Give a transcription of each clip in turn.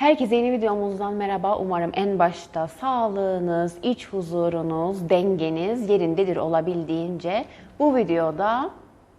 Herkese yeni videomuzdan merhaba. Umarım en başta sağlığınız, iç huzurunuz, dengeniz yerindedir olabildiğince. Bu videoda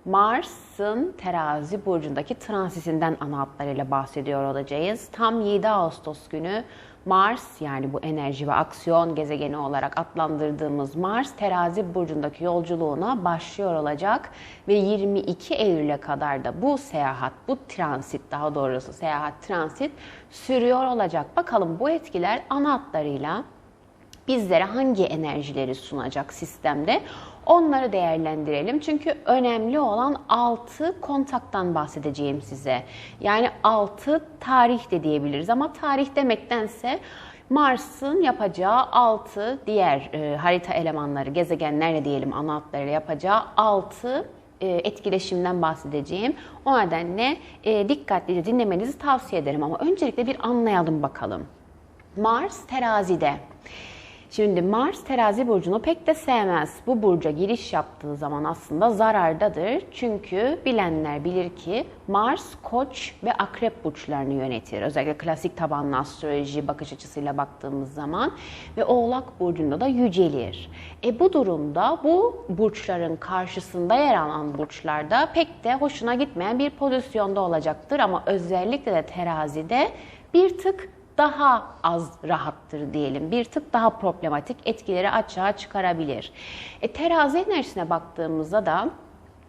Mars'ın terazi burcundaki transisinden ana hatlarıyla bahsediyor olacağız. Tam 7 Ağustos günü Mars yani bu enerji ve aksiyon gezegeni olarak adlandırdığımız Mars terazi burcundaki yolculuğuna başlıyor olacak ve 22 Eylül'e kadar da bu seyahat, bu transit daha doğrusu seyahat transit sürüyor olacak. Bakalım bu etkiler ana hatlarıyla bizlere hangi enerjileri sunacak sistemde onları değerlendirelim. Çünkü önemli olan 6 kontaktan bahsedeceğim size. Yani 6 tarih de diyebiliriz ama tarih demektense Mars'ın yapacağı 6 diğer e, harita elemanları, gezegenlerle diyelim ana hatlarıyla yapacağı 6 e, etkileşimden bahsedeceğim. O nedenle e, dikkatlice dinlemenizi tavsiye ederim ama öncelikle bir anlayalım bakalım. Mars terazide. Şimdi Mars terazi burcunu pek de sevmez. Bu burca giriş yaptığı zaman aslında zarardadır. Çünkü bilenler bilir ki Mars koç ve akrep burçlarını yönetir. Özellikle klasik tabanlı astroloji bakış açısıyla baktığımız zaman ve oğlak burcunda da yücelir. E bu durumda bu burçların karşısında yer alan burçlarda pek de hoşuna gitmeyen bir pozisyonda olacaktır. Ama özellikle de terazide bir tık daha az rahattır diyelim. Bir tık daha problematik etkileri açığa çıkarabilir. E, terazi enerjisine baktığımızda da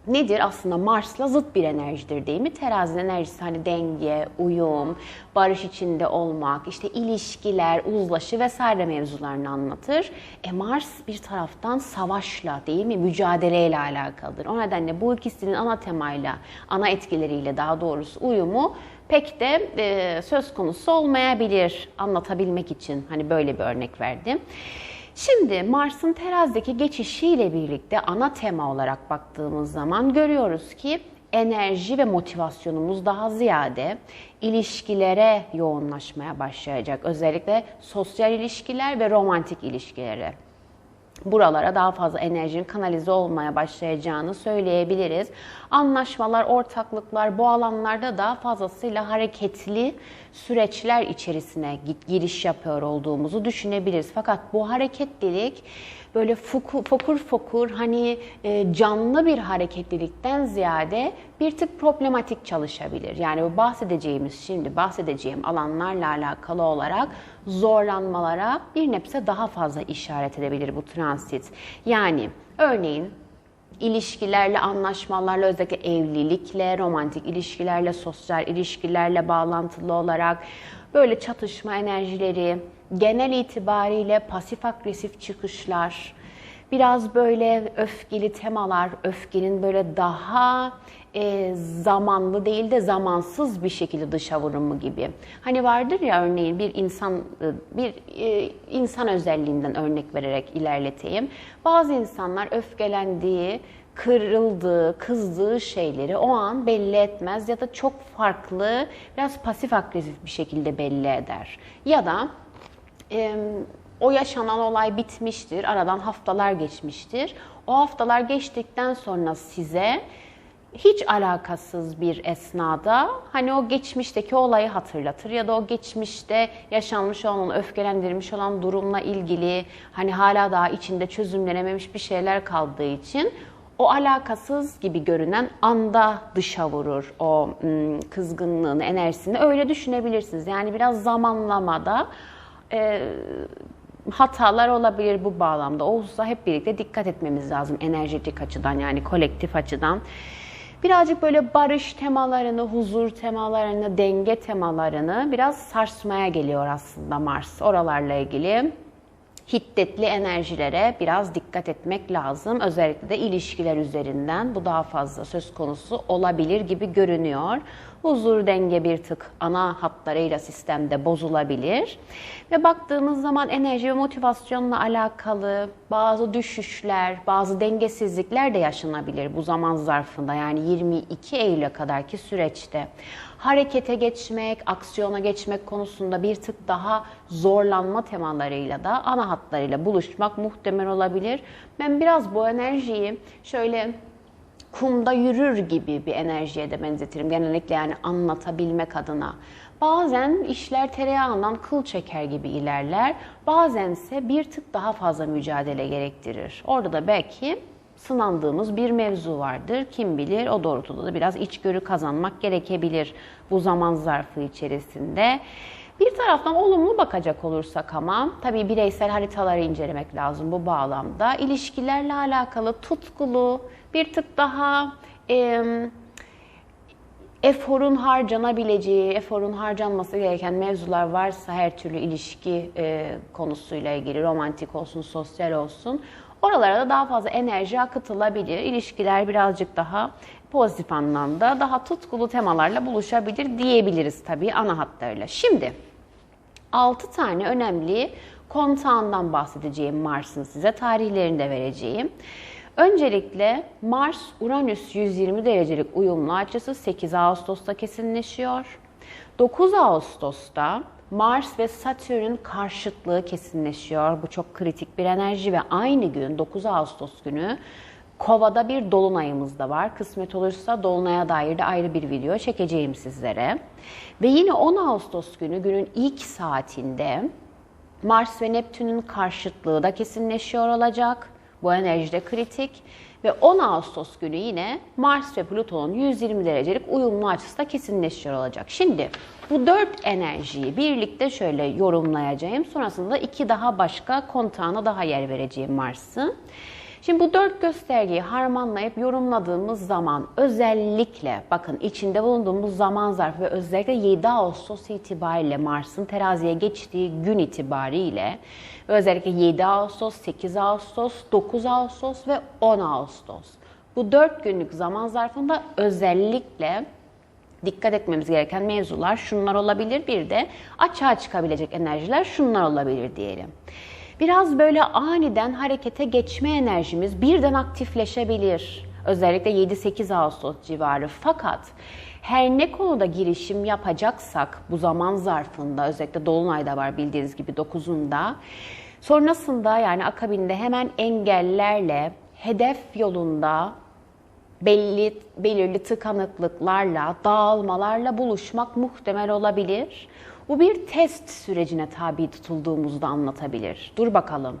nedir? Aslında Mars'la zıt bir enerjidir değil mi? Terazinin enerjisi hani denge, uyum, barış içinde olmak, işte ilişkiler, uzlaşı vesaire mevzularını anlatır. E Mars bir taraftan savaşla değil mi? Mücadeleyle alakalıdır. O nedenle bu ikisinin ana temayla, ana etkileriyle daha doğrusu uyumu pek de e, söz konusu olmayabilir anlatabilmek için hani böyle bir örnek verdim. Şimdi Mars'ın terazdeki geçişiyle birlikte ana tema olarak baktığımız zaman görüyoruz ki enerji ve motivasyonumuz daha ziyade ilişkilere yoğunlaşmaya başlayacak. Özellikle sosyal ilişkiler ve romantik ilişkilere buralara daha fazla enerjinin kanalize olmaya başlayacağını söyleyebiliriz. Anlaşmalar, ortaklıklar bu alanlarda daha fazlasıyla hareketli süreçler içerisine giriş yapıyor olduğumuzu düşünebiliriz. Fakat bu hareketlilik böyle fokur fokur, fokur hani e, canlı bir hareketlilikten ziyade bir tık problematik çalışabilir. Yani bu bahsedeceğimiz şimdi bahsedeceğim alanlarla alakalı olarak zorlanmalara bir nebze daha fazla işaret edebilir bu transit. Yani örneğin ilişkilerle, anlaşmalarla, özellikle evlilikle, romantik ilişkilerle, sosyal ilişkilerle bağlantılı olarak böyle çatışma enerjileri, genel itibariyle pasif agresif çıkışlar, biraz böyle öfkeli temalar, öfkenin böyle daha e, zamanlı değil de zamansız bir şekilde dışa vurumu gibi. Hani vardır ya örneğin bir insan e, bir e, insan özelliğinden örnek vererek ilerleteyim. Bazı insanlar öfkelendiği kırıldığı, kızdığı şeyleri o an belli etmez ya da çok farklı, biraz pasif agresif bir şekilde belli eder. Ya da e, o yaşanan olay bitmiştir, aradan haftalar geçmiştir. O haftalar geçtikten sonra size hiç alakasız bir esnada hani o geçmişteki olayı hatırlatır ya da o geçmişte yaşanmış olan, öfkelendirmiş olan durumla ilgili hani hala daha içinde çözümlenememiş bir şeyler kaldığı için o alakasız gibi görünen anda dışa vurur o kızgınlığını, enerjisini. Öyle düşünebilirsiniz. Yani biraz zamanlamada e, hatalar olabilir bu bağlamda. Olsa hep birlikte dikkat etmemiz lazım enerjetik açıdan yani kolektif açıdan. Birazcık böyle barış temalarını, huzur temalarını, denge temalarını biraz sarsmaya geliyor aslında Mars. Oralarla ilgili hiddetli enerjilere biraz dikkat etmek lazım. Özellikle de ilişkiler üzerinden bu daha fazla söz konusu olabilir gibi görünüyor. Huzur denge bir tık ana hatlarıyla sistemde bozulabilir. Ve baktığımız zaman enerji ve motivasyonla alakalı bazı düşüşler, bazı dengesizlikler de yaşanabilir bu zaman zarfında. Yani 22 Eylül'e kadarki süreçte harekete geçmek, aksiyona geçmek konusunda bir tık daha zorlanma temalarıyla da ana hatlarıyla buluşmak muhtemel olabilir. Ben biraz bu enerjiyi şöyle kumda yürür gibi bir enerjiye de benzetirim. Genellikle yani anlatabilmek adına. Bazen işler tereyağından kıl çeker gibi ilerler. Bazense bir tık daha fazla mücadele gerektirir. Orada da belki sınandığımız bir mevzu vardır. Kim bilir o doğrultuda da biraz içgörü kazanmak gerekebilir bu zaman zarfı içerisinde. Bir taraftan olumlu bakacak olursak ama tabii bireysel haritaları incelemek lazım bu bağlamda. İlişkilerle alakalı tutkulu, bir tık daha e, eforun harcanabileceği, eforun harcanması gereken mevzular varsa her türlü ilişki e, konusuyla ilgili romantik olsun, sosyal olsun oralara da daha fazla enerji akıtılabilir. İlişkiler birazcık daha pozitif anlamda daha tutkulu temalarla buluşabilir diyebiliriz tabii ana hatlarıyla. Şimdi 6 tane önemli kontağından bahsedeceğim Mars'ın size tarihlerini de vereceğim. Öncelikle Mars-Uranüs 120 derecelik uyumlu açısı 8 Ağustos'ta kesinleşiyor. 9 Ağustos'ta Mars ve Satürn karşıtlığı kesinleşiyor. Bu çok kritik bir enerji ve aynı gün 9 Ağustos günü Kova'da bir dolunayımız da var. Kısmet olursa dolunaya dair de ayrı bir video çekeceğim sizlere. Ve yine 10 Ağustos günü günün ilk saatinde Mars ve Neptün'ün karşıtlığı da kesinleşiyor olacak. Bu enerji de kritik. Ve 10 Ağustos günü yine Mars ve Plüton'un 120 derecelik uyumlu açısı da kesinleşiyor olacak. Şimdi bu dört enerjiyi birlikte şöyle yorumlayacağım. Sonrasında iki daha başka kontağına daha yer vereceğim Mars'ı. Şimdi bu dört göstergeyi harmanlayıp yorumladığımız zaman özellikle bakın içinde bulunduğumuz zaman zarfı ve özellikle 7 Ağustos itibariyle Mars'ın teraziye geçtiği gün itibariyle özellikle 7 Ağustos, 8 Ağustos, 9 Ağustos ve 10 Ağustos. Bu dört günlük zaman zarfında özellikle dikkat etmemiz gereken mevzular şunlar olabilir. Bir de açığa çıkabilecek enerjiler şunlar olabilir diyelim. Biraz böyle aniden harekete geçme enerjimiz birden aktifleşebilir. Özellikle 7-8 Ağustos civarı. Fakat her ne konuda girişim yapacaksak bu zaman zarfında özellikle Dolunay'da var bildiğiniz gibi 9'unda sonrasında yani akabinde hemen engellerle hedef yolunda belli belirli tıkanıklıklarla, dağılmalarla buluşmak muhtemel olabilir. Bu bir test sürecine tabi tutulduğumuzda anlatabilir. Dur bakalım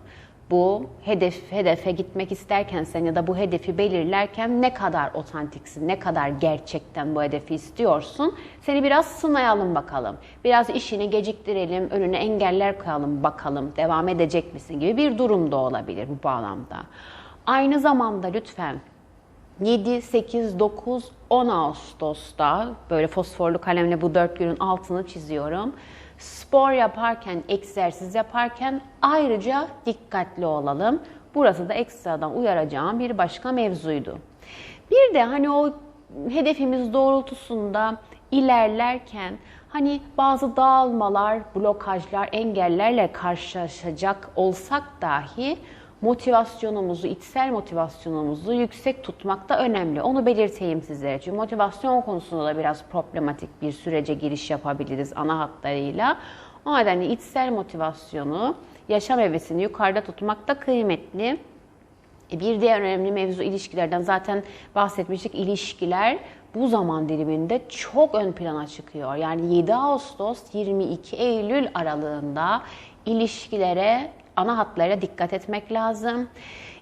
bu hedef hedefe gitmek isterken sen ya da bu hedefi belirlerken ne kadar otantiksin, ne kadar gerçekten bu hedefi istiyorsun? Seni biraz sınayalım bakalım. Biraz işini geciktirelim, önüne engeller koyalım bakalım. Devam edecek misin gibi bir durum da olabilir bu bağlamda. Aynı zamanda lütfen 7, 8, 9, 10 Ağustos'ta böyle fosforlu kalemle bu dört günün altını çiziyorum. Spor yaparken, egzersiz yaparken ayrıca dikkatli olalım. Burası da ekstradan uyaracağım bir başka mevzuydu. Bir de hani o hedefimiz doğrultusunda ilerlerken hani bazı dağılmalar, blokajlar, engellerle karşılaşacak olsak dahi motivasyonumuzu, içsel motivasyonumuzu yüksek tutmak da önemli. Onu belirteyim sizlere. Çünkü motivasyon konusunda da biraz problematik bir sürece giriş yapabiliriz ana hatlarıyla. O nedenle içsel motivasyonu, yaşam hevesini yukarıda tutmak da kıymetli. E, bir diğer önemli mevzu ilişkilerden zaten bahsetmiştik. İlişkiler bu zaman diliminde çok ön plana çıkıyor. Yani 7 Ağustos 22 Eylül aralığında ilişkilere ana hatlara dikkat etmek lazım.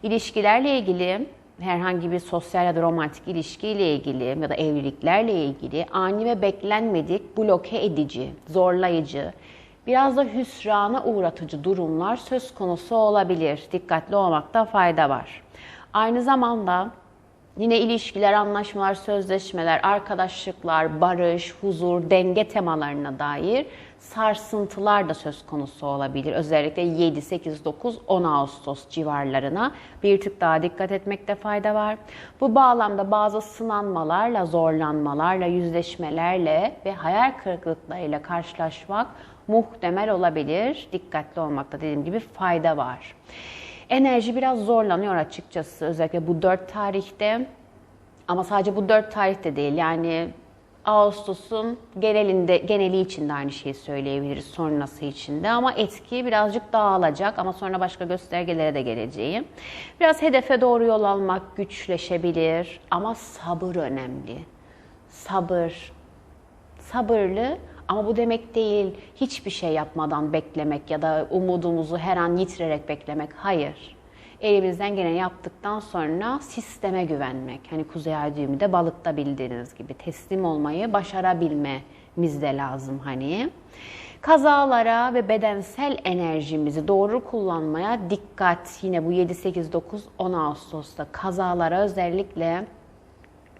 İlişkilerle ilgili herhangi bir sosyal ya da romantik ilişkiyle ilgili ya da evliliklerle ilgili ani ve beklenmedik bloke edici, zorlayıcı, biraz da hüsrana uğratıcı durumlar söz konusu olabilir. Dikkatli olmakta fayda var. Aynı zamanda Yine ilişkiler, anlaşmalar, sözleşmeler, arkadaşlıklar, barış, huzur, denge temalarına dair sarsıntılar da söz konusu olabilir. Özellikle 7, 8, 9, 10 Ağustos civarlarına bir tık daha dikkat etmekte fayda var. Bu bağlamda bazı sınanmalarla, zorlanmalarla, yüzleşmelerle ve hayal kırıklıklarıyla karşılaşmak muhtemel olabilir. Dikkatli olmakta dediğim gibi fayda var. Enerji biraz zorlanıyor açıkçası özellikle bu dört tarihte. Ama sadece bu dört tarihte değil yani Ağustos'un genelinde geneli için de aynı şeyi söyleyebiliriz sonrası için de ama etki birazcık dağılacak ama sonra başka göstergelere de geleceğim. Biraz hedefe doğru yol almak güçleşebilir ama sabır önemli. Sabır. Sabırlı ama bu demek değil hiçbir şey yapmadan beklemek ya da umudumuzu her an yitirerek beklemek. Hayır elimizden geleni yaptıktan sonra sisteme güvenmek. Hani Kuzey Ay düğümü balıkta bildiğiniz gibi teslim olmayı başarabilmemiz de lazım hani. Kazalara ve bedensel enerjimizi doğru kullanmaya dikkat. Yine bu 7, 8, 9, 10 Ağustos'ta kazalara özellikle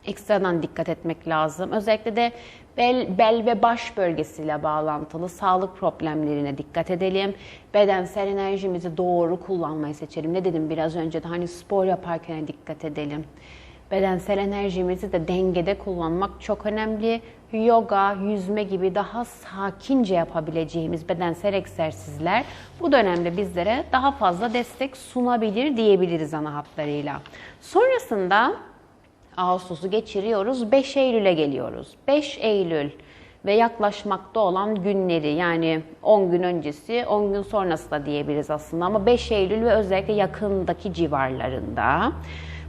ekstradan dikkat etmek lazım. Özellikle de bel, bel ve baş bölgesiyle bağlantılı sağlık problemlerine dikkat edelim. Bedensel enerjimizi doğru kullanmayı seçelim. Ne dedim biraz önce de hani spor yaparken dikkat edelim. Bedensel enerjimizi de dengede kullanmak çok önemli. Yoga, yüzme gibi daha sakince yapabileceğimiz bedensel egzersizler bu dönemde bizlere daha fazla destek sunabilir diyebiliriz ana hatlarıyla. Sonrasında Ağustos'u geçiriyoruz. 5 Eylül'e geliyoruz. 5 Eylül ve yaklaşmakta olan günleri yani 10 gün öncesi, 10 gün sonrası da diyebiliriz aslında ama 5 Eylül ve özellikle yakındaki civarlarında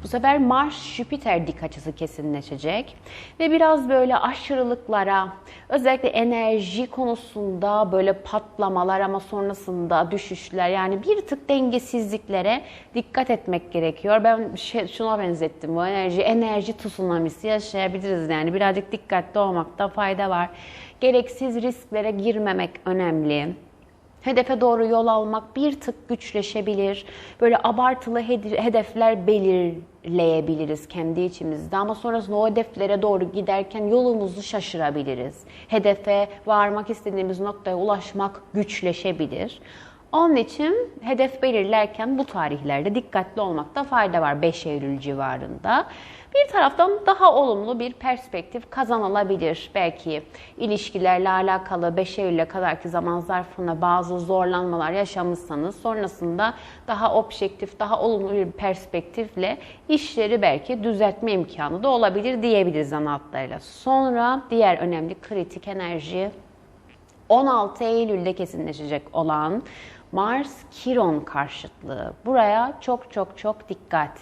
bu sefer Mars-Jüpiter dik açısı kesinleşecek ve biraz böyle aşırılıklara, özellikle enerji konusunda böyle patlamalar ama sonrasında düşüşler yani bir tık dengesizliklere dikkat etmek gerekiyor. Ben şey, şuna benzettim bu enerji, enerji tsunamisi yaşayabiliriz yani birazcık dikkatli olmakta fayda var. Gereksiz risklere girmemek önemli. Hedefe doğru yol almak bir tık güçleşebilir. Böyle abartılı hedefler belirleyebiliriz kendi içimizde ama sonrasında o hedeflere doğru giderken yolumuzu şaşırabiliriz. Hedefe varmak istediğimiz noktaya ulaşmak güçleşebilir. Onun için hedef belirlerken bu tarihlerde dikkatli olmakta fayda var 5 Eylül civarında. Bir taraftan daha olumlu bir perspektif kazanılabilir. Belki ilişkilerle alakalı 5 Eylül'e kadarki zaman zarfında bazı zorlanmalar yaşamışsanız sonrasında daha objektif, daha olumlu bir perspektifle işleri belki düzeltme imkanı da olabilir diyebiliriz zanaatlarıyla. Sonra diğer önemli kritik enerji 16 Eylül'de kesinleşecek olan Mars-Kiron karşıtlığı. Buraya çok çok çok dikkat.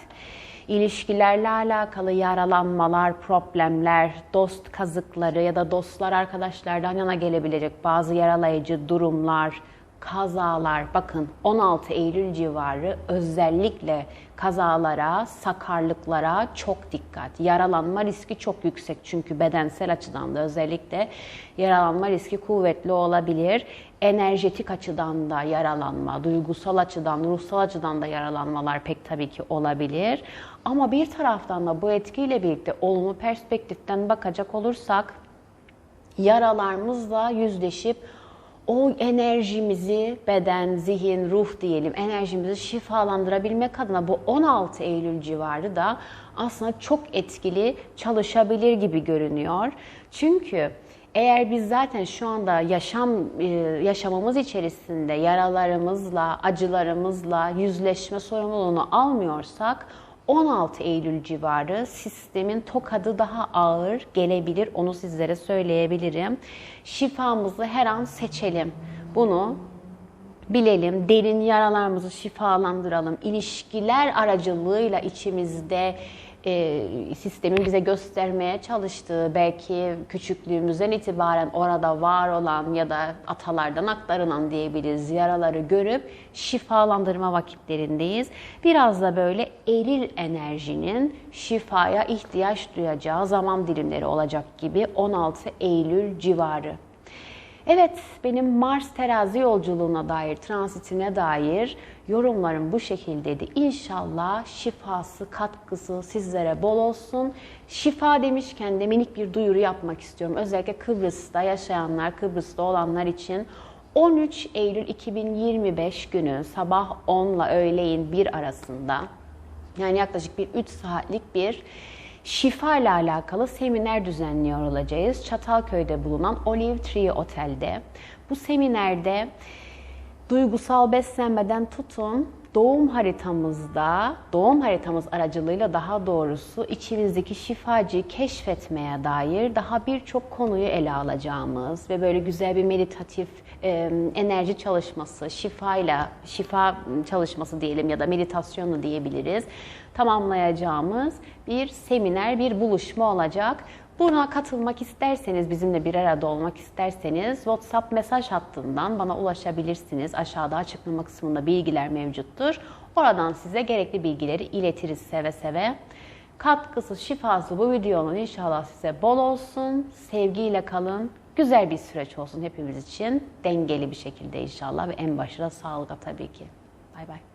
İlişkilerle alakalı yaralanmalar, problemler, dost kazıkları ya da dostlar arkadaşlardan yana gelebilecek bazı yaralayıcı durumlar, kazalar bakın 16 Eylül civarı özellikle kazalara, sakarlıklara çok dikkat. Yaralanma riski çok yüksek çünkü bedensel açıdan da özellikle yaralanma riski kuvvetli olabilir. Enerjetik açıdan da yaralanma, duygusal açıdan, ruhsal açıdan da yaralanmalar pek tabii ki olabilir. Ama bir taraftan da bu etkiyle birlikte olumlu perspektiften bakacak olursak yaralarımızla yüzleşip o enerjimizi beden, zihin, ruh diyelim enerjimizi şifalandırabilmek adına bu 16 Eylül civarı da aslında çok etkili çalışabilir gibi görünüyor. Çünkü eğer biz zaten şu anda yaşam e, yaşamamız içerisinde yaralarımızla, acılarımızla yüzleşme sorumluluğunu almıyorsak 16 Eylül civarı sistemin tokadı daha ağır gelebilir. Onu sizlere söyleyebilirim. Şifamızı her an seçelim. Bunu bilelim. Derin yaralarımızı şifalandıralım. İlişkiler aracılığıyla içimizde e, sistemin bize göstermeye çalıştığı belki küçüklüğümüzden itibaren orada var olan ya da atalardan aktarılan diyebiliriz yaraları görüp şifalandırma vakitlerindeyiz. Biraz da böyle eril enerjinin şifaya ihtiyaç duyacağı zaman dilimleri olacak gibi 16 Eylül civarı. Evet, benim Mars terazi yolculuğuna dair, transitine dair yorumlarım bu şekildeydi. İnşallah şifası, katkısı sizlere bol olsun. Şifa demişken de minik bir duyuru yapmak istiyorum. Özellikle Kıbrıs'ta yaşayanlar, Kıbrıs'ta olanlar için 13 Eylül 2025 günü sabah 10 ile öğleyin 1 arasında yani yaklaşık bir 3 saatlik bir şifa ile alakalı seminer düzenliyor olacağız. Çatalköy'de bulunan Olive Tree Otel'de. Bu seminerde duygusal beslenmeden tutun doğum haritamızda, doğum haritamız aracılığıyla daha doğrusu içimizdeki şifacıyı keşfetmeye dair daha birçok konuyu ele alacağımız ve böyle güzel bir meditatif enerji çalışması, şifayla, şifa çalışması diyelim ya da meditasyonu diyebiliriz tamamlayacağımız bir seminer, bir buluşma olacak. Buna katılmak isterseniz, bizimle bir arada olmak isterseniz WhatsApp mesaj hattından bana ulaşabilirsiniz. Aşağıda açıklama kısmında bilgiler mevcuttur. Oradan size gerekli bilgileri iletiriz seve seve. Katkısı, şifası bu videonun inşallah size bol olsun. Sevgiyle kalın. Güzel bir süreç olsun hepimiz için. Dengeli bir şekilde inşallah ve en başta sağlıkla tabii ki. Bay bay.